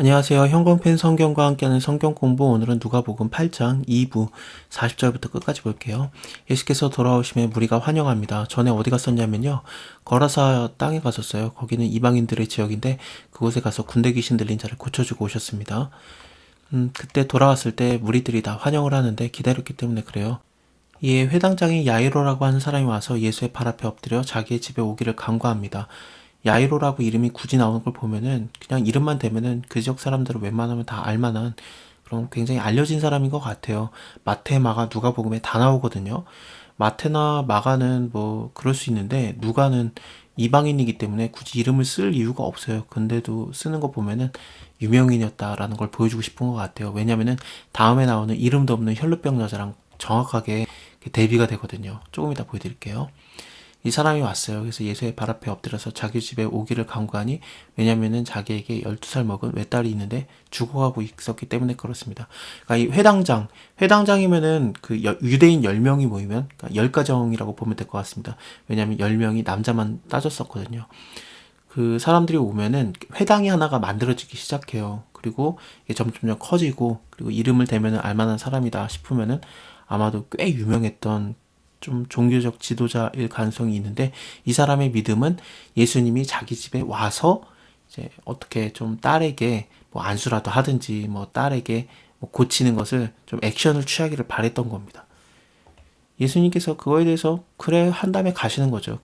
안녕하세요. 형광펜 성경과 함께하는 성경 공부 오늘은 누가복음 8장 2부 40절부터 끝까지 볼게요. 예수께서 돌아오심에 무리가 환영합니다. 전에 어디 갔었냐면요. 거라사 땅에 갔었어요. 거기는 이방인들의 지역인데 그곳에 가서 군대 귀신 들린 자를 고쳐주고 오셨습니다. 음, 그때 돌아왔을 때 무리들이 다 환영을 하는데 기다렸기 때문에 그래요. 이에 회당장인 야이로라고 하는 사람이 와서 예수의 발 앞에 엎드려 자기의 집에 오기를 간구합니다. 야이로라고 이름이 굳이 나오는 걸 보면은 그냥 이름만 대면은 그 지역 사람들은 웬만하면 다 알만한 그런 굉장히 알려진 사람인 것 같아요. 마태, 마가, 누가복음에 다 나오거든요. 마테나 마가는 뭐 그럴 수 있는데 누가는 이방인이기 때문에 굳이 이름을 쓸 이유가 없어요. 근데도 쓰는 거 보면은 유명인이었다라는 걸 보여주고 싶은 것 같아요. 왜냐면은 다음에 나오는 이름도 없는 혈루병 여자랑 정확하게 대비가 되거든요. 조금 이따 보여드릴게요. 이 사람이 왔어요. 그래서 예수의 발 앞에 엎드려서 자기 집에 오기를 간구하니 왜냐면은 자기에게 12살 먹은 외딸이 있는데 죽어가고 있었기 때문에 그렇습니다. 그러니까 이 회당장, 회당장이면은 그 유대인 10명이 모이면 그러니까 10가정이라고 보면 될 것 같습니다. 왜냐면 10명이 남자만 따졌었거든요. 그 사람들이 오면은 회당이 하나가 만들어지기 시작해요. 그리고 이게 점점점 커지고 그리고 이름을 대면은 알만한 사람이다 싶으면은 아마도 꽤 유명했던 좀 종교적 지도자일 가능성이 있는데 이 사람의 믿음은 예수님이 자기 집에 와서 이제 어떻게 좀 딸에게 뭐 안수라도 하든지 뭐 딸에게 뭐 고치는 것을 좀 액션을 취하기를 바랬던 겁니다. 예수님께서 그거에 대해서 그래 한 다음에 가시는 거죠.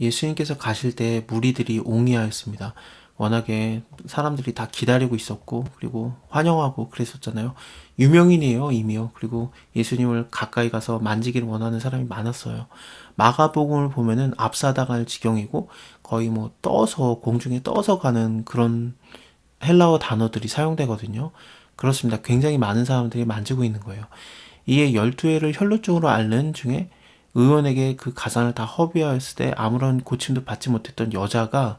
예수님께서 가실 때 무리들이 옹이하였습니다. 워낙에 사람들이 다 기다리고 있었고 그리고 환영하고 그랬었잖아요. 유명인이에요 이미요. 그리고 예수님을 가까이 가서 만지기를 원하는 사람이 많았어요. 마가복음을 보면은 앞사다갈 지경이고 거의 뭐 떠서 공중에 떠서 가는 그런 헬라어 단어들이 사용되거든요. 그렇습니다. 굉장히 많은 사람들이 만지고 있는 거예요. 이에 열두 해를 혈루증으로 앓는 중에 의원에게 그 가산을 다 허비하였을 때 아무런 고침도 받지 못했던 여자가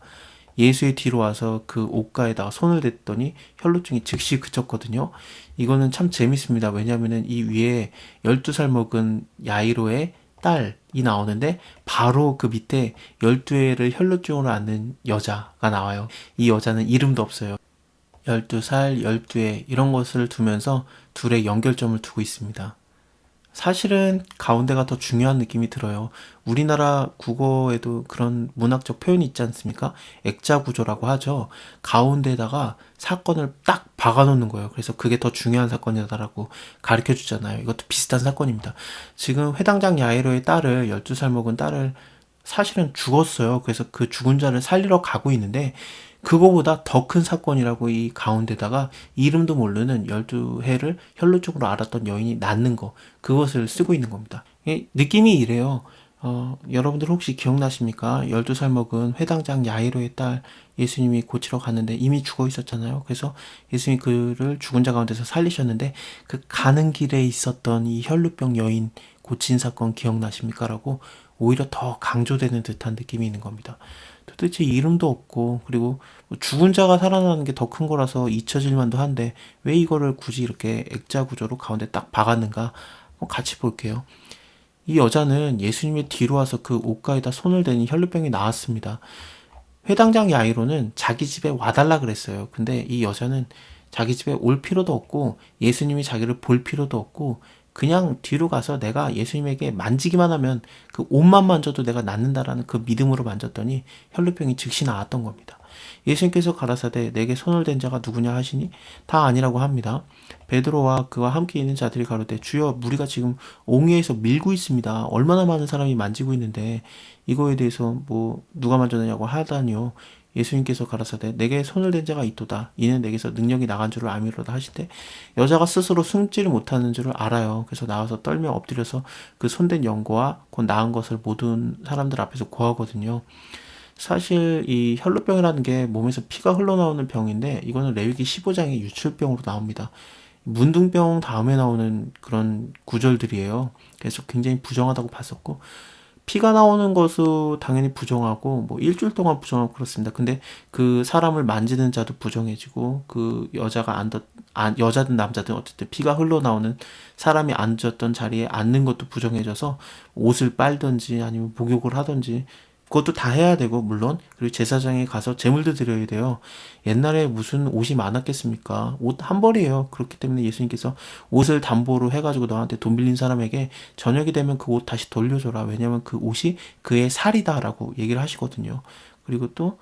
예수의 뒤로 와서 그 옷가에다가 손을 댔더니 혈루증이 즉시 그쳤거든요. 이거는 참 재밌습니다. 왜냐하면 이 위에 12살 먹은 야이로의 딸이 나오는데 바로 그 밑에 12회를 혈루증으로 앓는 여자가 나와요. 이 여자는 이름도 없어요. 12살, 12회 이런 것을 두면서 둘의 연결점을 두고 있습니다. 사실은 가운데가 더 중요한 느낌이 들어요. 우리나라 국어에도 그런 문학적 표현이 있지 않습니까? 액자 구조라고 하죠. 가운데다가 사건을 딱 박아놓는 거예요. 그래서 그게 더 중요한 사건이다라고 가르쳐 주잖아요. 이것도 비슷한 사건입니다. 지금 회당장 야이로의 딸을 12살 먹은 딸을 사실은 죽었어요. 그래서 그 죽은 자를 살리러 가고 있는데 그거보다 더 큰 사건이라고 이 가운데다가 이름도 모르는 12해를 혈루적으로 알았던 여인이 낳는 거 그것을 쓰고 있는 겁니다. 느낌이 이래요. 어, 여러분들 혹시 기억나십니까? 12살 먹은 회당장 야이로의 딸 예수님이 고치러 갔는데 이미 죽어 있었잖아요. 그래서 예수님이 그를 죽은 자 가운데서 살리셨는데 그 가는 길에 있었던 이 혈루병 여인 고친 사건 기억나십니까? 라고 오히려 더 강조되는 듯한 느낌이 있는 겁니다. 도대체 이름도 없고 그리고 뭐 죽은 자가 살아나는 게 더 큰 거라서 잊혀질 만도 한데 왜 이거를 굳이 이렇게 액자 구조로 가운데 딱 박았는가 같이 볼게요. 이 여자는 예수님의 뒤로 와서 그 옷가에다 손을 대니 혈루병이 나왔습니다. 회당장 야이로는 자기 집에 와달라 그랬어요. 근데 이 여자는 자기 집에 올 필요도 없고 예수님이 자기를 볼 필요도 없고 그냥 뒤로 가서 내가 예수님에게 만지기만 하면 그 옷만 만져도 내가 낫는다라는 그 믿음으로 만졌더니 혈루병이 즉시 나았던 겁니다. 예수님께서 가라사대 내게 손을 댄 자가 누구냐 하시니 다 아니라고 합니다. 베드로와 그와 함께 있는 자들이 가로되 주여 무리가 지금 옹이에서 밀고 있습니다. 얼마나 많은 사람이 만지고 있는데 이거에 대해서 뭐 누가 만졌느냐고 하다니요. 예수님께서 가라사대 내게 손을 댄 자가 있도다. 이는 내게서 능력이 나간 줄을 알미로다 하시되 여자가 스스로 숨지를 못하는 줄을 알아요. 그래서 나와서 떨며 엎드려서 그 손댄 연고와 곧 나은 것을 모든 사람들 앞에서 고하거든요. 사실 이 혈루병이라는 게 몸에서 피가 흘러나오는 병인데 이거는 레위기 15장의 유출병으로 나옵니다. 문둥병 다음에 나오는 그런 구절들이에요. 그래서 굉장히 부정하다고 봤었고 피가 나오는 것도 당연히 부정하고 뭐 일주일 동안 부정하고 그렇습니다. 근데 그 사람을 만지는 자도 부정해지고 그 여자가 앉았 아, 여자든 남자든 어쨌든 피가 흘러나오는 사람이 앉았던 자리에 앉는 것도 부정해져서 옷을 빨든지 아니면 목욕을 하든지 그것도 다 해야 되고 물론 그리고 제사장에 가서 제물도 드려야 돼요. 옛날에 무슨 옷이 많았겠습니까? 옷 한 벌이에요. 그렇기 때문에 예수님께서 옷을 담보로 해가지고 너한테 돈 빌린 사람에게 저녁이 되면 그 옷 다시 돌려줘라. 왜냐면 그 옷이 그의 살이다라고 얘기를 하시거든요. 그리고 또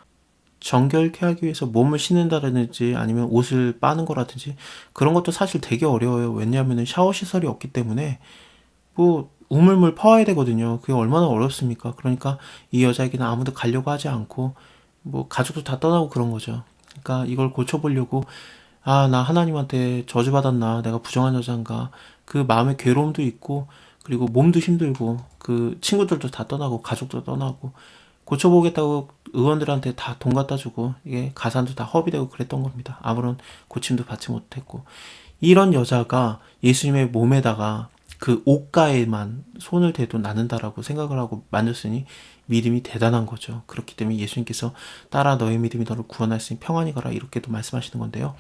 정결케 하기 위해서 몸을 씻는다든지 아니면 옷을 빠는 거라든지 그런 것도 사실 되게 어려워요. 왜냐하면 샤워 시설이 없기 때문에 뭐 우물물 퍼와야 되거든요. 그게 얼마나 어렵습니까? 그러니까 이 여자에게는 아무도 가려고 하지 않고 뭐 가족도 다 떠나고 그런 거죠. 그러니까 이걸 고쳐보려고 아, 나 하나님한테 저주받았나? 내가 부정한 여자인가? 그 마음의 괴로움도 있고 그리고 몸도 힘들고 그 친구들도 다 떠나고 가족도 떠나고 고쳐보겠다고 의원들한테 다 돈 갖다 주고 이게 가산도 다 허비되고 그랬던 겁니다. 아무런 고침도 받지 못했고 이런 여자가 예수님의 몸에다가 그 옷가에만 손을 대도 나는다라고 생각을 하고 만졌으니 믿음이 대단한 거죠. 그렇기 때문에 예수님께서 따라 너의 믿음이 너를 구원하였으니 평안히 가라 이렇게도 말씀하시는 건데요.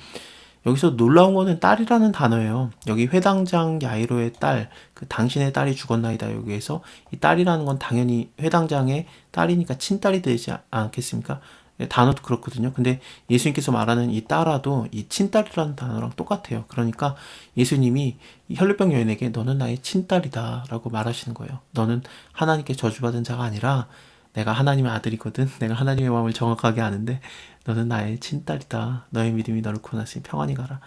여기서 놀라운 거는 딸이라는 단어예요. 여기 회당장 야이로의 딸, 그 당신의 딸이 죽었나이다. 여기에서 이 딸이라는 건 당연히 회당장의 딸이니까 친딸이 되지 않겠습니까? 예, 단어도 그렇거든요. 근데 예수님께서 말하는 이 딸아도 이 친딸이라는 단어랑 똑같아요. 그러니까 예수님이 이 혈류병 여인에게 너는 나의 친딸이다라고 말하시는 거예요. 너는 하나님께 저주받은 자가 아니라 내가 하나님의 아들이거든. 내가 하나님의 마음을 정확하게 아는데 너는 나의 친딸이다. 너의 믿음이 너를 구원하시니 평안히 가라.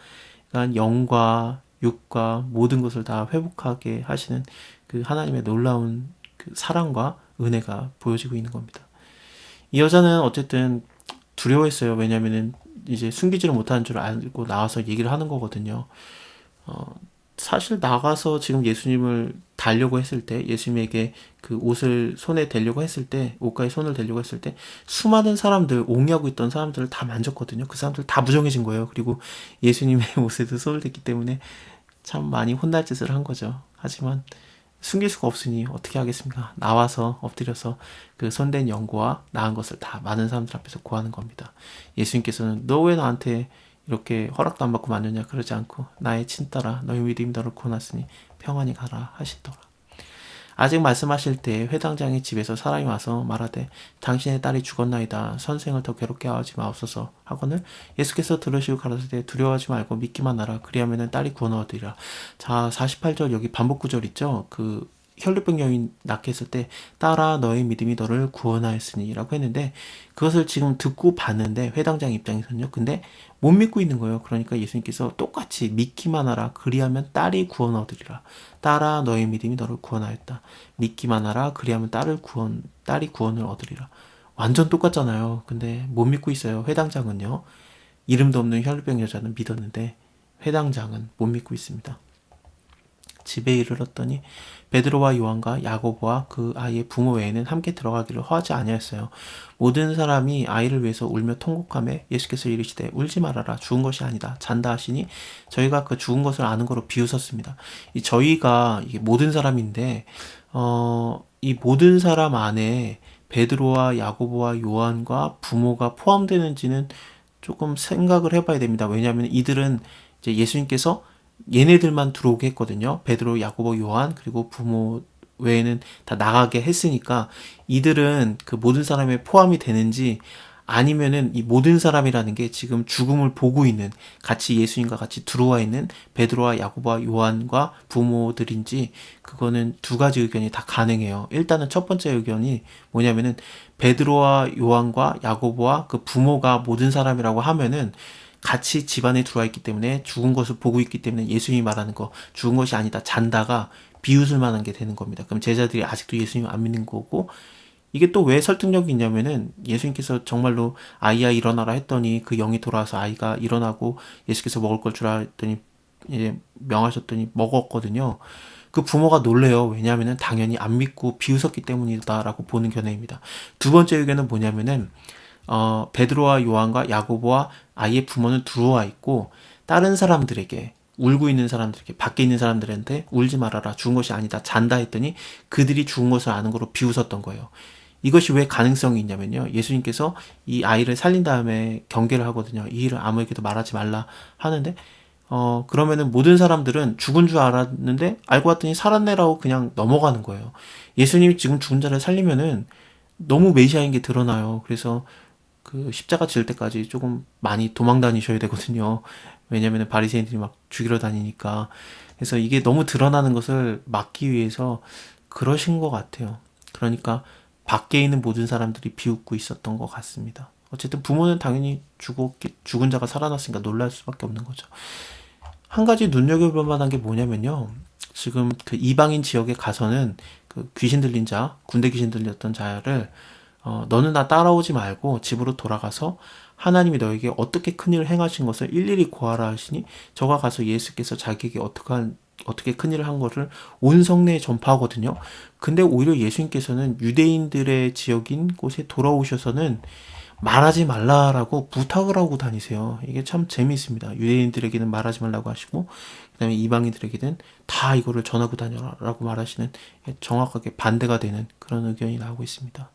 그러니까 영과 육과 모든 것을 다 회복하게 하시는 그 하나님의 놀라운 그 사랑과 은혜가 보여지고 있는 겁니다. 이 여자는 어쨌든 두려워했어요. 왜냐면은 이제 숨기지를 못하는 줄 알고 나와서 얘기를 하는 거거든요. 어, 사실 나가서 지금 예수님을 달려고 했을 때, 예수님에게 그 옷을 손에 대려고 했을 때, 옷가에 손을 대려고 했을 때, 수많은 사람들, 옹이하고 있던 사람들을 다 만졌거든요. 그 사람들 다 부정해진 거예요. 그리고 예수님의 옷에도 손을 댔기 때문에 참 많이 혼날 짓을 한 거죠. 하지만 숨길 수가 없으니 어떻게 하겠습니까? 나와서 엎드려서 그 손댄 연고와 나은 것을 다 많은 사람들 앞에서 구하는 겁니다. 예수님께서는 너 왜 나한테 이렇게 허락도 안 받고 만졌냐 그러지 않고 나의 친딸아 너희 믿음이 너를 구원하으니 평안히 가라 하시더라. 아직 말씀하실 때 회당장의 집에서 사람이 와서 말하되 당신의 딸이 죽었나이다. 선생을 더 괴롭게 하지 마옵소서. 하거늘 예수께서 들으시고 가라사대 두려워하지 말고 믿기만 하라. 그리하면 딸이 구원 얻으리라. 자 48절 여기 반복 구절 있죠? 그 혈류병 여인 낳게 했을 때 따라 너의 믿음이 너를 구원하였으니라고 했는데 그것을 지금 듣고 봤는데 회당장 입장에서는요. 근데 못 믿고 있는 거예요. 그러니까 예수님께서 똑같이 믿기만 하라 그리하면 딸이 구원 얻으리라. 따라 너의 믿음이 너를 구원하였다. 믿기만 하라 그리하면 딸을 구원 딸이 구원을 얻으리라. 완전 똑같잖아요. 근데 못 믿고 있어요. 회당장은요. 이름도 없는 혈류병 여자는 믿었는데 회당장은 못 믿고 있습니다. 집에 이르렀더니 베드로와 요한과 야고보와 그 아이의 부모 외에는 함께 들어가기를 허하지 아니하였어요. 모든 사람이 아이를 위해서 울며 통곡하며 예수께서 이르시되 울지 말아라 죽은 것이 아니다 잔다 하시니 저희가 그 죽은 것을 아는 거로 비웃었습니다. 이 저희가 이게 모든 사람인데 어, 이 모든 사람 안에 베드로와 야고보와 요한과 부모가 포함되는지는 조금 생각을 해봐야 됩니다. 왜냐하면 이들은 이제 예수님께서 얘네들만 들어오게 했거든요. 베드로, 야고보, 요한 그리고 부모 외에는 다 나가게 했으니까 이들은 그 모든 사람에 포함이 되는지 아니면은 이 모든 사람이라는 게 지금 죽음을 보고 있는 같이 예수님과 같이 들어와 있는 베드로와 야고보와 요한과 부모들인지 그거는 두 가지 의견이 다 가능해요. 일단은 첫 번째 의견이 뭐냐면은 베드로와 요한과 야고보와 그 부모가 모든 사람이라고 하면은 같이 집안에 들어와 있기 때문에 죽은 것을 보고 있기 때문에 예수님이 말하는 거 죽은 것이 아니다 잔다가 비웃을 만한 게 되는 겁니다. 그럼 제자들이 아직도 예수님 안 믿는 거고 이게 또 왜 설득력이 있냐면은 예수님께서 정말로 아이야 일어나라 했더니 그 영이 돌아와서 아이가 일어나고 예수께서 먹을 걸 주라 했더니 이제 명하셨더니 먹었거든요. 그 부모가 놀래요. 왜냐하면은 당연히 안 믿고 비웃었기 때문이다라고 보는 견해입니다. 두 번째 의견은 뭐냐면은 어, 베드로와 요한과 야고보와 아이의 부모는 들어와 있고 다른 사람들에게 울고 있는 사람들에게 밖에 있는 사람들한테 울지 말아라 죽은 것이 아니다 잔다 했더니 그들이 죽은 것을 아는 거로 비웃었던 거예요. 이것이 왜 가능성이 있냐면요. 예수님께서 이 아이를 살린 다음에 경계를 하거든요. 이 일을 아무에게도 말하지 말라 하는데 어 그러면은 모든 사람들은 죽은 줄 알았는데 알고 봤더니 살았네라고 그냥 넘어가는 거예요. 예수님이 지금 죽은 자를 살리면은 너무 메시아인 게 드러나요. 그래서 그 십자가 질 때까지 조금 많이 도망 다니셔야 되거든요. 왜냐면 바리새인들이 막 죽이러 다니니까. 그래서 이게 너무 드러나는 것을 막기 위해서 그러신 것 같아요. 그러니까 밖에 있는 모든 사람들이 비웃고 있었던 것 같습니다. 어쨌든 부모는 당연히 죽었기, 죽은 자가 살아났으니까 놀랄 수밖에 없는 거죠. 한 가지 눈여겨볼 만한 게 뭐냐면요. 지금 그 이방인 지역에 가서는 그 귀신 들린 자, 군대 귀신 들렸던 자를 어, 너는 나 따라오지 말고 집으로 돌아가서 하나님이 너에게 어떻게 큰 일을 행하신 것을 일일이 고하라 하시니 저가 가서 예수께서 자기에게 어떻게 한, 어떻게 큰 일을 한 것을 온 성내에 전파하거든요. 근데 오히려 예수님께서는 유대인들의 지역인 곳에 돌아오셔서는 말하지 말라라고 부탁을 하고 다니세요. 이게 참 재미있습니다. 유대인들에게는 말하지 말라고 하시고, 그 다음에 이방인들에게는 다 이거를 전하고 다녀라라고 말하시는 정확하게 반대가 되는 그런 의견이 나오고 있습니다.